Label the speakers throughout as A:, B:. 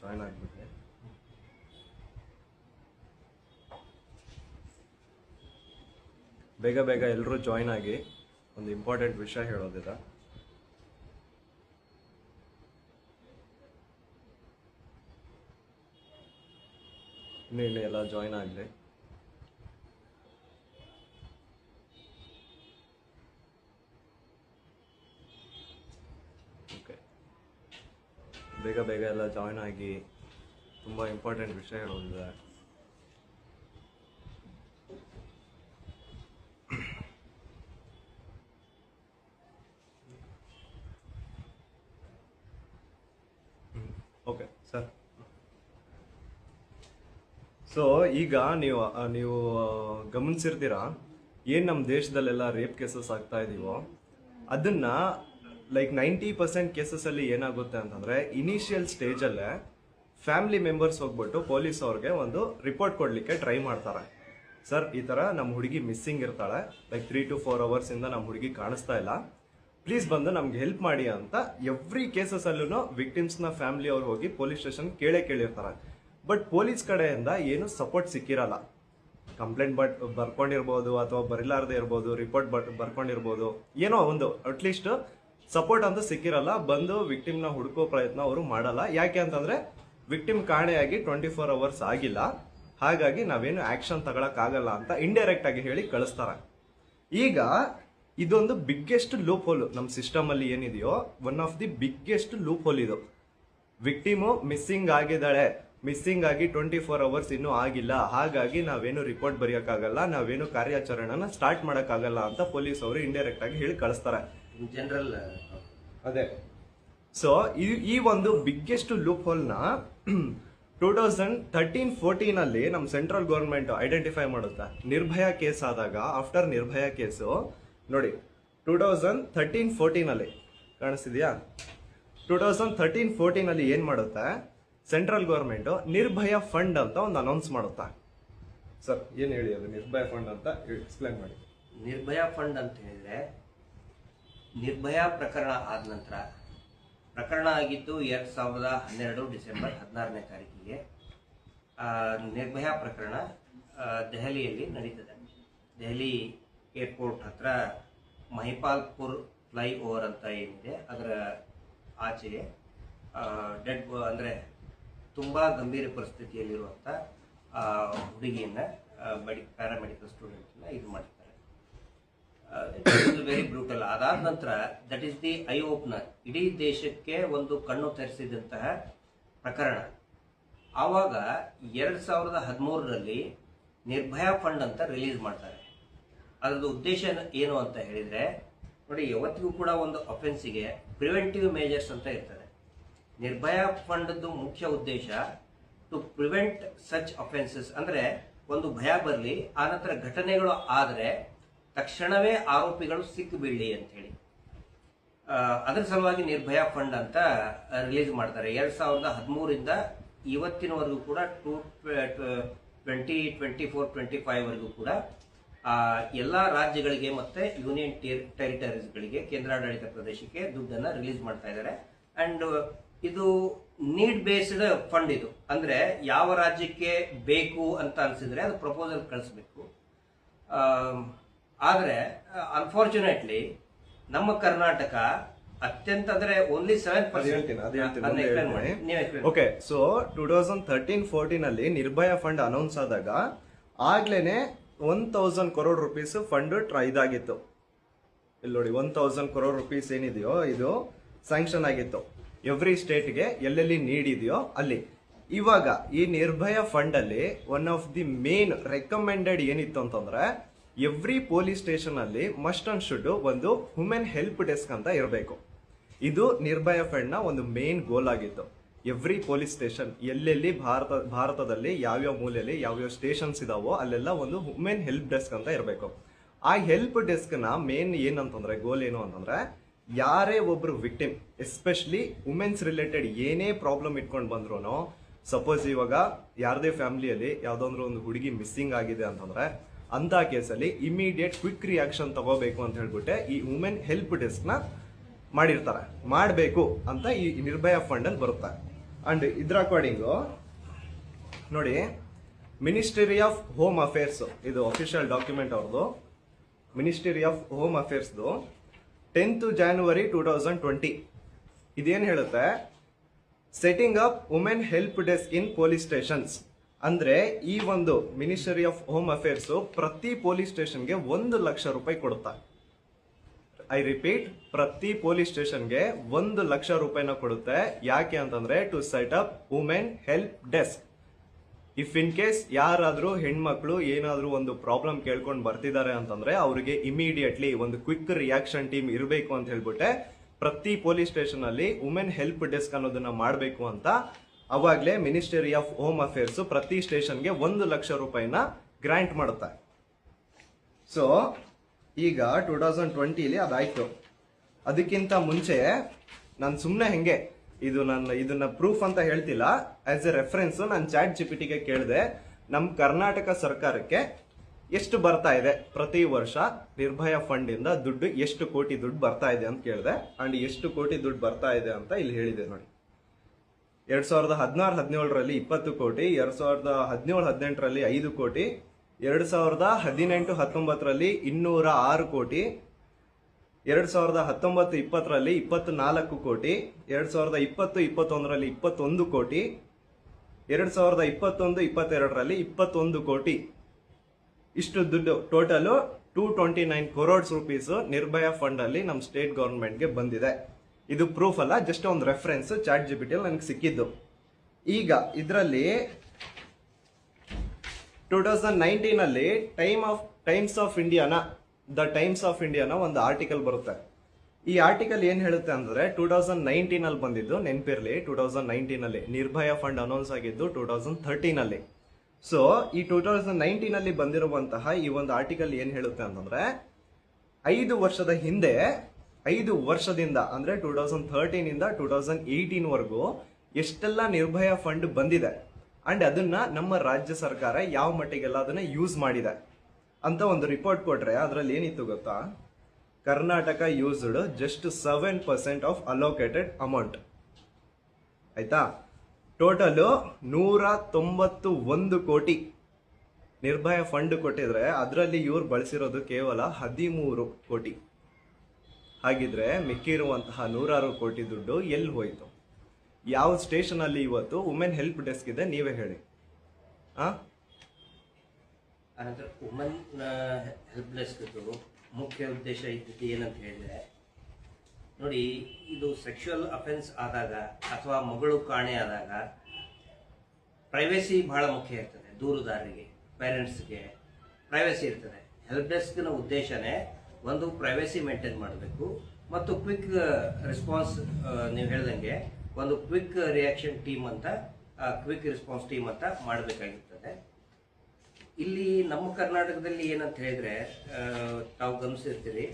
A: Join ಆಗಿಬಿಟ್ಟೆ ಬೇಗ ಬೇಗ ಎಲ್ಲರೂ ಜಾಯ್ನ್ ಆಗಿ ಒಂದು ಇಂಪಾರ್ಟೆಂಟ್ ವಿಷಯ ಹೇಳೋದಿಲ್ಲ ಇನ್ನು ಇಲ್ಲಿ ಎಲ್ಲ ಜಾಯ್ನ್ ಆಗಲಿ ಬೇಗ ಬೇಗ ಎಲ್ಲ ಜಾಯ್ನ್ ಆಗಿ ತುಂಬ ಇಂಪಾರ್ಟೆಂಟ್ ವಿಷಯ ಹೇಳೋದಿದೆ ಓಕೆ ಸರ್ ಸೊ ಈಗ ನೀವು ನೀವು ಗಮನಿಸಿರ್ತೀರಾ? ಏನು ನಮ್ಮ ದೇಶದಲ್ಲೆಲ್ಲ ರೇಪ್ ಕೇಸಸ್ ಆಗ್ತಾ ಇದೀವೋ? ಅದನ್ನ ಲೈಕ್ ನೈಂಟಿ ಪರ್ಸೆಂಟ್ ಕೇಸಸಲ್ಲಿ ಏನಾಗುತ್ತೆ ಅಂತಂದ್ರೆ ಇನಿಷಿಯಲ್ ಸ್ಟೇಜಲ್ಲೇ ಫ್ಯಾಮಿಲಿ ಮೆಂಬರ್ಸ್ ಹೋಗ್ಬಿಟ್ಟು ಪೊಲೀಸ್ ಅವ್ರಿಗೆ ಒಂದು ರಿಪೋರ್ಟ್ ಕೊಡ್ಲಿಕ್ಕೆ ಟ್ರೈ ಮಾಡ್ತಾರೆ. ಸರ್ ಈ ಥರ ನಮ್ಮ ಹುಡುಗಿ ಮಿಸ್ಸಿಂಗ್ ಇರ್ತಾಳೆ. ಲೈಕ್ ತ್ರೀ ಟು ಫೋರ್ ಅವರ್ಸಿಂದ ನಮ್ಮ ಹುಡುಗಿ ಕಾಣಿಸ್ತಾ ಇಲ್ಲ. ಪ್ಲೀಸ್ ಬಂದು ನಮ್ಗೆ ಹೆಲ್ಪ್ ಮಾಡಿ ಅಂತ ಎವ್ರಿ ಕೇಸಸ್ ಅಲ್ಲೂ ವಿಕ್ಟಿಮ್ಸ್ನ ಫ್ಯಾಮಿಲಿ ಅವ್ರು ಹೋಗಿ ಪೊಲೀಸ್ ಸ್ಟೇಷನ್ ಕೇಳೇ ಕೇಳಿರ್ತಾರೆ. ಬಟ್ ಪೊಲೀಸ್ ಕಡೆಯಿಂದ ಏನು ಸಪೋರ್ಟ್ ಸಿಕ್ಕಿರಲ್ಲ. ಕಂಪ್ಲೇಂಟ್ ಬಟ್ ಬರ್ಕೊಂಡಿರ್ಬೋದು ಅಥವಾ ಬರಿಲಾರ್ದೇ ಇರ್ಬೋದು ರಿಪೋರ್ಟ್ ಬಟ್ ಬರ್ಕೊಂಡಿರ್ಬೋದು, ಏನೋ ಒಂದು ಅಟ್ಲೀಸ್ಟ್ ಸಪೋರ್ಟ್ ಅಂತ ಸಿಕ್ಕಿರಲ್ಲ, ಬಂದು ವಿಕ್ಟಿಮ್ನ ಹುಡುಕೋ ಪ್ರಯತ್ನ ಅವರು ಮಾಡಲ್ಲ. ಯಾಕೆ ಅಂತಂದ್ರೆ, ವಿಕ್ಟಿಮ್ ಕಾಣೆಯಾಗಿ ಟ್ವೆಂಟಿ ಫೋರ್ ಅವರ್ಸ್ ಆಗಿಲ್ಲ. ಹಾಗಾಗಿ ನಾವೇನು ಆಕ್ಷನ್ ತಗೊಳಕ್ಕಾಗಲ್ಲ ಅಂತ ಇಂಡೈರೆಕ್ಟ್ ಆಗಿ ಹೇಳಿ ಕಳಿಸ್ತಾರೆ. ಈಗ, ಇದೊಂದು ಬಿಗ್ಗೆಸ್ಟ್ ಲೂಪ್ ಹೋಲ್ ನಮ್ಮ ಸಿಸ್ಟಮ್ ಅಲ್ಲಿ ಏನಿದೆಯೋ one of the biggest loophole ಇದು. ವಿಕ್ಟಿಮು ಮಿಸ್ಸಿಂಗ್ ಆಗಿದ್ದಾಳೆ. ಮಿಸ್ಸಿಂಗ್ ಆಗಿ ಟ್ವೆಂಟಿ ಫೋರ್ ಅವರ್ಸ್ ಇನ್ನೂ ಆಗಿಲ್ಲ. ಹಾಗಾಗಿ ನಾವೇನು ರಿಪೋರ್ಟ್ ಬರೆಯೋಕ್ಕಾಗಲ್ಲ, ನಾವೇನು ಕಾರ್ಯಾಚರಣೆನ ಸ್ಟಾರ್ಟ್ ಮಾಡೋಕ್ಕಾಗಲ್ಲ ಅಂತ ಪೊಲೀಸ್ ಅವರು ಇಂಡೈರೆಕ್ಟ್ ಆಗಿ ಹೇಳಿ ಕಳಿಸ್ತಾರೆ.
B: ಜನರಲ್
A: ಅದೇ. ಸೊ ಈ ಈ ಒಂದು ಬಿಗ್ಗೆಸ್ಟ್ ಲೂಪ್ ಹೋಲ್ನ ಟೂ ತೌಸಂಡ್ ತರ್ಟೀನ್ ಫೋರ್ಟೀನ್ ಅಲ್ಲಿ ನಮ್ಮ ಸೆಂಟ್ರಲ್ ಗೌರ್ಮೆಂಟ್ ಐಡೆಂಟಿಫೈ ಮಾಡುತ್ತೆ. ನಿರ್ಭಯ ಕೇಸ್ ಆದಾಗ ಆಫ್ಟರ್ ನಿರ್ಭಯ ಕೇಸು ನೋಡಿ ಟೂ ತೌಸಂಡ್ ಥರ್ಟೀನ್ ಫೋರ್ಟೀನ್ ಅಲ್ಲಿ ಕಾಣಿಸ್ತಿದ್ಯಾ? ಟೂ ತೌಸಂಡ್ ತರ್ಟೀನ್ ಫೋರ್ಟೀನ್ ಅಲ್ಲಿ ಏನ್ ಮಾಡುತ್ತೆ? ಸೆಂಟ್ರಲ್ ಗೌರ್ಮೆಂಟ್ ನಿರ್ಭಯ ಫಂಡ್ ಅಂತ ಒಂದು ಅನೌನ್ಸ್ ಮಾಡುತ್ತೆ. ಸರ್ ಏನ್ ಹೇಳಿ ಅದು ನಿರ್ಭಯ ಫಂಡ್ ಅಂತ? ಎಕ್ಸ್ಪ್ಲೈನ್ ಮಾಡಿ.
B: ನಿರ್ಭಯ ಫಂಡ್ ಅಂತ ಹೇಳಿದ್ರೆ ನಿರ್ಭಯ ಪ್ರಕರಣ ಆದ ನಂತರ, ಪ್ರಕರಣ ಆಗಿದ್ದು ಎರಡ್ ಸಾವಿರದ ಹನ್ನೆರಡು ಡಿಸೆಂಬರ್ ಹದಿನಾರನೇ ತಾರೀಕಿಗೆ ನಿರ್ಭಯಾ ಪ್ರಕರಣ ದೆಹಲಿಯಲ್ಲಿ ನಡೀತದೆ. ದೆಹಲಿ ಏರ್ಪೋರ್ಟ್ ಹತ್ರ ಮಹಿಪಾಲ್ಪುರ್ ಫ್ಲೈ ಓವರ್ ಅಂತ ಏನಿದೆ, ಅದರ ಆಚೆಗೆ ಡೆಡ್ ಅಂದರೆ ತುಂಬ ಗಂಭೀರ ಪರಿಸ್ಥಿತಿಯಲ್ಲಿರುವಂಥ ಹುಡುಗಿಯನ್ನು ಮೆಡಿ, ಪ್ಯಾರಾಮೆಡಿಕಲ್ ಸ್ಟೂಡೆಂಟ್ನ ಇದು ಮಾಡಿರ್ತಾರೆ ವೆರಿ ಬ್ರೂಟಲ್ ಅದಾದ ನಂತರ that is the eye opener ಇಡೀ ದೇಶಕ್ಕೆ ಒಂದು ಕಣ್ಣು ತರಿಸಿದಂತಹ ಪ್ರಕರಣ. ಆವಾಗ ಎರಡು ಸಾವಿರದ ಹದಿಮೂರರಲ್ಲಿ ನಿರ್ಭಯ ಫಂಡ್ ಅಂತ ರಿಲೀಸ್ ಮಾಡ್ತಾರೆ. ಅದರದ್ದು ಉದ್ದೇಶ ಏನು ಅಂತ ಹೇಳಿದ್ರೆ, ನೋಡಿ, ಯಾವತ್ತಿಗೂ ಕೂಡ ಒಂದು ಅಫೆನ್ಸಿಗೆ ಪ್ರಿವೆಂಟಿವ್ ಮೇಜರ್ಸ್ ಅಂತ ಇರ್ತದೆ. ನಿರ್ಭಯಾ ಫಂಡದ್ದು ಮುಖ್ಯ ಉದ್ದೇಶ ಟು ಪ್ರಿವೆಂಟ್ ಸಚ್ ಅಫೆನ್ಸಸ್ ಅಂದ್ರೆ, ಒಂದು ಭಯ ಬರಲಿ ಆನಂತರ ಘಟನೆಗಳು ಆದರೆ ತಕ್ಷಣವೇ ಆರೋಪಿಗಳು ಸಿಕ್ಕು ಬೀಳಲಿ ಅಂತ ಹೇಳಿ ಅದರ ಸಲುವಾಗಿ ನಿರ್ಭಯ ಫಂಡ್ ಅಂತ ರಿಲೀಸ್ ಮಾಡ್ತಾರೆ. ಎರಡು ಸಾವಿರದ ಹದಿಮೂರಿಂದ ಇವತ್ತಿನವರೆಗೂ ಕೂಡ two twenty twenty four, twenty five ವರೆಗೂ ಕೂಡ ಎಲ್ಲ ರಾಜ್ಯಗಳಿಗೆ ಮತ್ತೆ ಯೂನಿಯನ್ ಟೆರಿಟರೀಸ್ಗಳಿಗೆ, ಕೇಂದ್ರಾಡಳಿತ ಪ್ರದೇಶಕ್ಕೆ ದುಡ್ಡನ್ನು ರಿಲೀಸ್ ಮಾಡ್ತಾ ಇದ್ದಾರೆ. ಅಂಡ್ ಇದು ನೀಡ್ ಬೇಸ್ಡ್ ಫಂಡ್ ಇದು. ಅಂದರೆ ಯಾವ ರಾಜ್ಯಕ್ಕೆ ಬೇಕು ಅಂತ ಅನಿಸಿದರೆ ಅದು ಪ್ರಪೋಸಲ್ ಕಳಿಸ್ಬೇಕು. ಆದ್ರೆ ಅನ್ಫಾರ್ಚುನೇಟ್ಲಿ ನಮ್ಮ ಕರ್ನಾಟಕ ಅತ್ಯಂತ ಅಂದ್ರೆ ಓನ್ಲಿ ಸೆವೆನ್
A: ಪರ್ಸೆಂಟ್ ಹೇಳ್ತೀನಿ ಅದು ಹೇಳ್ತೀನಿ okay so two thousand thirteen fourteen ಅಲ್ಲಿ ನಿರ್ಭಯ ಫಂಡ್ ಅನೌನ್ಸ್ ಆದಾಗ ಆಗ್ಲೇನೆ one thousand crore rupees fund try ಇದಾಗಿತ್ತು. ಇಲ್ಲಿ ನೋಡಿ ಒನ್ ತೌಸಂಡ್ ಕರೋಡ್ ರುಪೀಸ್ ಏನಿದೆಯೋ ಇದು ಸ್ಯಾಂಕ್ಷನ್ ಆಗಿತ್ತು. ಎವ್ರಿ ಸ್ಟೇಟ್ಗೆ ಎಲ್ಲೆಲ್ಲಿ ನೀಡಿದೆಯೋ ಇದೆಯೋ ಅಲ್ಲಿ. ಇವಾಗ ಈ ನಿರ್ಭಯ ಫಂಡ್ ಅಲ್ಲಿ one of the main recommended ಏನಿತ್ತು ಅಂತಂದ್ರೆ ಎವ್ರಿ ಪೊಲೀಸ್ ಸ್ಟೇಷನ್ ಅಲ್ಲಿ ಮಸ್ಟ್ ಅಂಡ್ ಶುಡ್ ಒಂದು ವುಮೆನ್ ಹೆಲ್ಪ್ ಡೆಸ್ಕ್ ಅಂತ ಇರಬೇಕು. ಇದು ನಿರ್ಭಯ ಫಂಡ್ನ ಒಂದು ಮೇನ್ ಗೋಲ್ ಆಗಿತ್ತು. ಎವ್ರಿ ಪೊಲೀಸ್ ಸ್ಟೇಷನ್ ಎಲ್ಲೆಲ್ಲಿ ಭಾರತ, ಭಾರತದಲ್ಲಿ ಯಾವ್ಯಾವ ಮೂಲೆಯಲ್ಲಿ ಯಾವ್ಯಾವ ಸ್ಟೇಷನ್ಸ್ ಇದಾವೋ ಅಲ್ಲೆಲ್ಲ ಒಂದು ವುಮೆನ್ ಹೆಲ್ಪ್ ಡೆಸ್ಕ್ ಅಂತ ಇರಬೇಕು. ಆ ಹೆಲ್ಪ್ ಡೆಸ್ಕ್ನ ಮೇನ್ ಏನಂತಂದ್ರೆ, ಗೋಲ್ ಏನು ಅಂತಂದ್ರೆ, ಯಾರೇ ಒಬ್ರು ವಿಕ್ಟಿಮ್, ಎಸ್ಪೆಷಲಿ ವುಮೆನ್ಸ್ ರಿಲೇಟೆಡ್ ಏನೇ ಪ್ರಾಬ್ಲಮ್ ಇಟ್ಕೊಂಡು ಬಂದ್ರು ಸಪೋಸ್ ಇವಾಗ ಯಾರದೇ ಫ್ಯಾಮಿಲಿಯಲ್ಲಿ ಯಾವ್ದಾದ್ರು ಒಂದು ಹುಡುಗಿ ಮಿಸ್ಸಿಂಗ್ ಆಗಿದೆ ಅಂತಂದ್ರೆ ಅಂತ ಕೇಸಲ್ಲಿ ಇಮಿಡಿಯೇಟ್ ಕ್ವಿಕ್ ರಿಯಾಕ್ಷನ್ ತಗೋಬೇಕು ಅಂತ ಹೇಳ್ಬಿಟ್ಟೆ. ಈ ವುಮೆನ್ ಹೆಲ್ಪ್ ಡೆಸ್ಕ್ನ ಮಾಡಿರ್ತಾರೆ. ಮಾಡಬೇಕು ಅಂತ ಈ ನಿರ್ಭಯ ಫಂಡ್ ಅಲ್ಲಿ ಬರುತ್ತೆ. ಅಂಡ್ ಇದ್ರ ಅಕಾರ್ಡಿಂಗು ನೋಡಿ ಮಿನಿಸ್ಟ್ರಿ ಆಫ್ ಹೋಮ್ ಅಫೇರ್ಸ್ ಇದು ಅಫಿಷಿಯಲ್ ಡಾಕ್ಯುಮೆಂಟ್ ಅವ್ರದ್ದು ministry of home ಅಫೇರ್ಸ್ದು tenth January two thousand twenty ಇದೇನು ಹೇಳುತ್ತೆ? Setting up women help desk in police stations ಅಂದ್ರೆ ಈ ಒಂದು ಮಿನಿಸ್ಟ್ರಿ ಆಫ್ ಹೋಮ್ ಅಫೇರ್ಸ್ ಪ್ರತಿ ಪೊಲೀಸ್ ಸ್ಟೇಷನ್ಗೆ ಒಂದು ಲಕ್ಷ ರೂಪಾಯಿ ಕೊಡುತ್ತಾ. ಐ ರಿಪೀಟ್ ಪ್ರತಿ ಪೊಲೀಸ್ ಸ್ಟೇಷನ್ಗೆ ಒಂದು ಲಕ್ಷ ರೂಪಾಯಿನ ಕೊಡುತ್ತೆ. ಯಾಕೆ ಅಂತಂದ್ರೆ to set up women help desk if in case ಯಾರಾದ್ರೂ ಹೆಣ್ಮಕ್ಳು ಏನಾದ್ರೂ ಒಂದು ಪ್ರಾಬ್ಲಮ್ ಕೇಳ್ಕೊಂಡು ಬರ್ತಿದ್ದಾರೆ ಅಂತಂದ್ರೆ ಅವರಿಗೆ ಇಮಿಡಿಯೇಟ್ಲಿ ಒಂದು ಕ್ವಿಕ್ ರಿಯಾಕ್ಷನ್ ಟೀಮ್ ಇರಬೇಕು ಅಂತ ಹೇಳ್ಬಿಟ್ಟೆ. ಪ್ರತಿ ಪೊಲೀಸ್ ಸ್ಟೇಷನ್ ಅಲ್ಲಿ ವುಮೆನ್ ಹೆಲ್ಪ್ ಡೆಸ್ಕ್ ಅನ್ನೋದನ್ನ ಮಾಡಬೇಕು ಅಂತ ಅವಾಗ್ಲೇ ಮಿನಿಸ್ಟ್ರಿ ಆಫ್ ಹೋಮ್ ಅಫೇರ್ಸ್ ಪ್ರತಿ ಸ್ಟೇಷನ್ಗೆ ಒಂದು ಲಕ್ಷ ರೂಪಾಯಿನ ಗ್ರಾಂಟ್ ಮಾಡುತ್ತೆ. ಸೊ ಈಗ ಟೂ ತೌಸಂಡ್ ಟ್ವೆಂಟಿಲಿ ಅದಾಯಿತು. ಅದಕ್ಕಿಂತ ಮುಂಚೆ ನಾನು ಸುಮ್ಮನೆ ಹೆಂಗೆ ಇದು ನನ್ನ ಇದನ್ನ ಪ್ರೂಫ್ ಅಂತ ಹೇಳ್ತಿಲ್ಲ. ಆಸ್ ಎ ರೆಫರೆನ್ಸ್ ನಾನು ಚಾಟ್ ಜಿಪಿಟಿಗೆ ಕೇಳಿದೆ ನಮ್ಮ ಕರ್ನಾಟಕ ಸರ್ಕಾರಕ್ಕೆ ಎಷ್ಟು ಬರ್ತಾ ಇದೆ? ಪ್ರತಿ ವರ್ಷ ನಿರ್ಭಯ ಫಂಡ್ ಇಂದ ದುಡ್ಡು ಎಷ್ಟು ಕೋಟಿ ದುಡ್ಡು ಬರ್ತಾ ಇದೆ ಅಂತ ಕೇಳಿದೆ. ಅಂಡ್ ಎಷ್ಟು ಕೋಟಿ ದುಡ್ಡು ಬರ್ತಾ ಇದೆ ಅಂತ ಇಲ್ಲಿ ಹೇಳಿದೆ ನೋಡಿ. ಎರಡ್ ಸಾವಿರದ ಹದಿನಾರು, ಹದಿನೇಳರಲ್ಲಿ ಇಪ್ಪತ್ತು ಕೋಟಿ, ಎರಡ್ ಸಾವಿರದ ಹದಿನೇಳು, ಹದಿನೆಂಟರಲ್ಲಿ ಐದು ಕೋಟಿ, ಎರಡು ಸಾವಿರದ ಹದಿನೆಂಟು, ಹತ್ತೊಂಬತ್ತರಲ್ಲಿ ಇನ್ನೂರ ಆರು ಕೋಟಿ, ಎರಡು ಸಾವಿರದ ಹತ್ತೊಂಬತ್ತು, ಇಪ್ಪತ್ತರಲ್ಲಿ ಇಪ್ಪತ್ನಾಲ್ಕು ಕೋಟಿ, ಎರಡು ಸಾವಿರದ ಇಪ್ಪತ್ತು, ಇಪ್ಪತ್ತೊಂದರಲ್ಲಿ ಇಪ್ಪತ್ತೊಂದು ಕೋಟಿ, ಎರಡು ಸಾವಿರದ ಇಪ್ಪತ್ತೊಂದು, ಇಪ್ಪತ್ತೆರಡರಲ್ಲಿ ಇಪ್ಪತ್ತೊಂದು ಕೋಟಿ. ಇಷ್ಟು ದುಡ್ಡು total two twenty nine crores rupees Nirbhaya ಫಂಡಲ್ಲಿ ನಮ್ಮ ಸ್ಟೇಟ್ ಗೌರ್ಮೆಂಟ್ಗೆ ಬಂದಿದೆ. ಇದು ಪ್ರೂಫ್ ಅಲ್ಲ ಜಸ್ಟ್ ಒಂದು ರೆಫರೆನ್ಸ್ ಚಾಟ್ ಜಿ ಅಲ್ಲಿ ನನಗೆ ಸಿಕ್ಕಿದ್ದು. ಈಗ ಇದರಲ್ಲಿ ಟೂ ತೌಸಂಡ್ ನೈನ್ಟೀನಲ್ಲಿ ಟೈಮ್ ಆಫ್ ಟೈಮ್ಸ್ ಆಫ್ ಇಂಡಿಯಾನ ದ ಟೈಮ್ಸ್ ಆಫ್ ಇಂಡಿಯಾನ ಒಂದು ಆರ್ಟಿಕಲ್ ಬರುತ್ತೆ. ಈ ಆರ್ಟಿಕಲ್ ಏನು ಹೇಳುತ್ತೆ ಅಂದರೆ ಟೂ ತೌಸಂಡ್ ನೈನ್ಟೀನಲ್ಲಿ ಬಂದಿದ್ದು, ನೆನಪಿರ್ಲಿ ಟೂ ತೌಸಂಡ್ ನೈನ್ಟೀನಲ್ಲಿ ನಿರ್ಭಯ ಫಂಡ್ ಅನೌನ್ಸ್ ಆಗಿದ್ದು ಟೂ ತೌಸಂಡ್ ಥರ್ಟೀನಲ್ಲಿ ಸೊ ಈ ಟೂ ತೌಸಂಡ್ ನೈನ್ಟೀನಲ್ಲಿ ಬಂದಿರುವಂತಹ ಈ ಒಂದು ಆರ್ಟಿಕಲ್ ಏನು ಹೇಳುತ್ತೆ ಅಂತಂದರೆ, ಐದು ವರ್ಷದ ಹಿಂದೆ ಐದು ವರ್ಷದಿಂದ, ಅಂದ್ರೆ ಟೂ ತೌಸಂಡ್ ಥರ್ಟೀನ್ ಇಂದ ಟೂ ತೌಸಂಡ್ ಏಯ್ಟೀನ್ ವರೆಗೂ ಎಷ್ಟೆಲ್ಲ ನಿರ್ಭಯ ಫಂಡ್ ಬಂದಿದೆ ಅಂಡ್ ಅದನ್ನ ನಮ್ಮ ರಾಜ್ಯ ಸರ್ಕಾರ ಯಾವ ಮಟ್ಟಿಗೆಲ್ಲ ಅದನ್ನ ಯೂಸ್ ಮಾಡಿದೆ ಅಂತ ಒಂದು ರಿಪೋರ್ಟ್ ಕೊಟ್ರೆ ಅದರಲ್ಲಿ ಏನಿತ್ತು ಗೊತ್ತಾ? Karnataka used just seven percent of allocated amount ಆಯ್ತಾ? ಟೋಟಲ್ ನೂರ ತೊಂಬತ್ತು ಒಂದು ಕೋಟಿ ನಿರ್ಭಯ ಫಂಡ್ ಕೊಟ್ಟಿದ್ರೆ ಅದರಲ್ಲಿ ಇವ್ರು ಬಳಸಿರೋದು ಕೇವಲ ಹದಿಮೂರು ಕೋಟಿ. ಹಾಗಿದ್ರೆ ಮಿಕ್ಕಿರುವಂತಹ ನೂರಾರು ಕೋಟಿ ದುಡ್ಡು ಎಲ್ಲಿ ಹೋಯ್ತು? ಯಾವ ಸ್ಟೇಷನ್ ಅಲ್ಲಿ ಇವತ್ತು ವುಮೆನ್ ಹೆಲ್ಪ್ ಡೆಸ್ಕ್ ಇದೆ, ನೀವೇ ಹೇಳಿ.
B: ಅನಂತರ ವುಮೆನ್ ಹೆಲ್ಪ್ ಡೆಸ್ಕ್ದು ಮುಖ್ಯ ಉದ್ದೇಶ ಇದ್ದದ್ದು ಏನಂತ ಹೇಳಿದ್ರೆ, ನೋಡಿ, ಇದು ಸೆಕ್ಷುವಲ್ ಅಫೆನ್ಸ್ ಆದಾಗ ಅಥವಾ ಮಗಳು ಕಾಣೆ ಆದಾಗ ಪ್ರೈವೇಸಿ ಬಹಳ ಮುಖ್ಯ ಇರ್ತದೆ ದೂರುದಾರರಿಗೆ ಪೇರೆಂಟ್ಸ್ಗೆ ಪ್ರೈವೇಸಿ ಇರ್ತದೆ. ಹೆಲ್ಪ್ ಡೆಸ್ಕ್ನ ಉದ್ದೇಶನೇ ಒಂದು ಪ್ರೈವೇಸಿ ಮೇಂಟೈನ್ ಮಾಡಬೇಕು. ಮತ್ತು ಕ್ವಿಕ್ ರೆಸ್ಪಾನ್ಸ್ ನೀವು ಹೇಳ್ದಂಗೆ ಒಂದು ಕ್ವಿಕ್ ರಿಯಾಕ್ಷನ್ ಟೀಮ್ ಅಂತ ಕ್ವಿಕ್ ರೆಸ್ಪಾನ್ಸ್ ಟೀಮ್ ಅಂತ ಮಾಡಬೇಕಾಗಿರ್ತದೆ. ಇಲ್ಲಿ ನಮ್ಮ ಕರ್ನಾಟಕದಲ್ಲಿ ಏನಂತ ಹೇಳಿದ್ರೆ ತಾವು ಗಮನಿಸಿರ್ತೀರಿ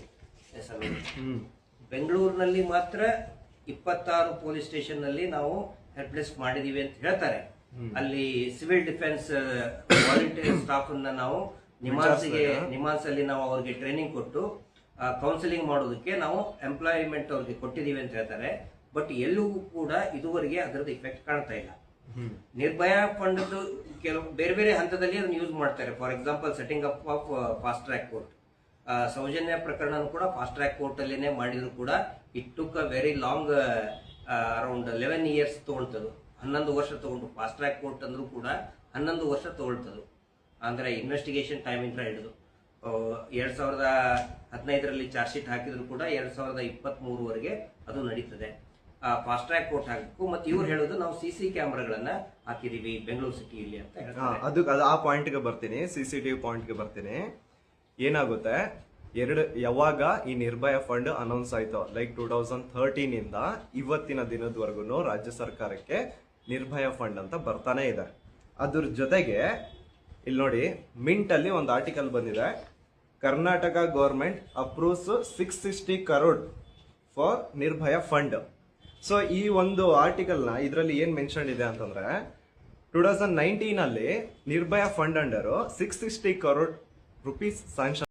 B: ಬೆಂಗಳೂರಿನಲ್ಲಿ ಮಾತ್ರ ಇಪ್ಪತ್ತಾರು ಪೊಲೀಸ್ ಸ್ಟೇಷನ್ನಲ್ಲಿ ನಾವು ಹೆಲ್ಪ್ ಡೆಸ್ಕ್ ಮಾಡಿದೀವಿ ಅಂತ ಹೇಳ್ತಾರೆ. ಅಲ್ಲಿ ಸಿವಿಲ್ ಡಿಫೆನ್ಸ್ ವಾಲಂಟಿಯರ್ ಸ್ಟಾಫ್ ಅನ್ನ ನಾವು ನಿಮಾನ್ಸ್ಗೆ ನಿಮಾನ್ಸ್ ಅಲ್ಲಿ ನಾವು ಅವ್ರಿಗೆ ಟ್ರೈನಿಂಗ್ ಕೊಟ್ಟು ಕೌನ್ಸಿಲಿಂಗ್ ಮಾಡೋದಕ್ಕೆ ನಾವು ಎಂಪ್ಲಾಯ್ಮೆಂಟ್ ಅವ್ರಿಗೆ ಕೊಟ್ಟಿದೀವಿ ಅಂತ ಹೇಳ್ತಾರೆ. ಬಟ್ ಎಲ್ಲೂ ಕೂಡ ಇದುವರೆಗೆ ಅದರದ್ದು ಇಫೆಕ್ಟ್ ಕಾಣ್ತಾ ಇಲ್ಲ. ನಿರ್ಭಯ ಫಂಡ್ ಕೆಲವು ಬೇರೆ ಬೇರೆ ಹಂತದಲ್ಲಿ ಅದನ್ನ ಯೂಸ್ ಮಾಡ್ತಾರೆ. For example setting up of fast track court Soujanya ಪ್ರಕರಣ ಕೂಡ ಫಾಸ್ಟ್ ಟ್ರ್ಯಾಕ್ ಕೋರ್ಟ್ ಅಲ್ಲಿನೇ ಮಾಡಿದ್ರು ಕೂಡ it took a very long around eleven years ತಗೊಳ್ತದು ಹನ್ನೊಂದು ವರ್ಷ ತಗೊಂಡು ಫಾಸ್ಟ್ ಟ್ರ್ಯಾಕ್ ಕೋರ್ಟ್ ಅಂದ್ರೂ ಕೂಡ ಹನ್ನೊಂದು ವರ್ಷ ತಗೊಳ್ತದು ಅಂದ್ರೆ ಇನ್ವೆಸ್ಟಿಗೇಷನ್ ಟೈಮಿಂಗ್ ಹಿಡಿದು. ಎರಡ್ ಸಾವಿರದ ಹದಿನೈದರಲ್ಲಿ ಚಾರ್ಜ್ ಶೀಟ್ ಹಾಕಿದ್ರು ಕೂಡ ಎರಡ್ ಸಾವಿರದ ಇಪ್ಪತ್ತ್ ಮೂರುವರೆಗೆ ಅದು ನಡೀತದೆ. ಫಾಸ್ಟ್ ಟ್ರ್ಯಾಕ್ ಕೋರ್ಟ್ ಹಾಕಬೇಕು. ಮತ್ತೆ ಇವ್ರು ಹೇಳೋದು ನಾವು ಸಿ ಸಿ ಕ್ಯಾಮ್ರಾಗಳನ್ನ ಹಾಕಿದೀವಿ ಬೆಂಗಳೂರು ಸಿಟಿಯಲ್ಲಿ ಅಂತ ಹೇಳ್ತಾರೆ.
A: ಅದು ಅದು ಆ ಪಾಯಿಂಟ್ಗೆ ಬರ್ತೀನಿ ಸಿ ಸಿ ಟಿ ವಿ ಪಾಯಿಂಟ್ಗೆ ಬರ್ತೀನಿ. ಏನಾಗುತ್ತೆ? ಎರಡು, ಯಾವಾಗ ಈ ನಿರ್ಭಯ ಫಂಡ್ ಅನೌನ್ಸ್ ಆಯ್ತು ಲೈಕ್ ಟೂ ತೌಸಂಡ್ ಥರ್ಟೀನ್ ಇಂದ ಇವತ್ತಿನ ದಿನದವರೆಗೂ ರಾಜ್ಯ ಸರ್ಕಾರಕ್ಕೆ ನಿರ್ಭಯ ಫಂಡ್ ಅಂತ ಬರ್ತಾನೆ ಇದೆ. ಅದ್ರ ಜೊತೆಗೆ ಇಲ್ಲಿ ನೋಡಿ ಮಿಂಟ್ ಅಲ್ಲಿ ಒಂದು ಆರ್ಟಿಕಲ್ ಬಂದಿದೆ. Karnataka government approves six sixty crore for Nirbhaya fund so ಈ ಒಂದು ಆರ್ಟಿಕಲ್ನ ಇದರಲ್ಲಿ ಏನ್ ಮೆನ್ಷನ್ ಇದೆ ಅಂತಂದ್ರೆ ಟೂ ತೌಸಂಡ್ ನೈನ್ಟೀನ್ ಅಲ್ಲಿ Nirbhaya fund under six sixty crore rupees sanction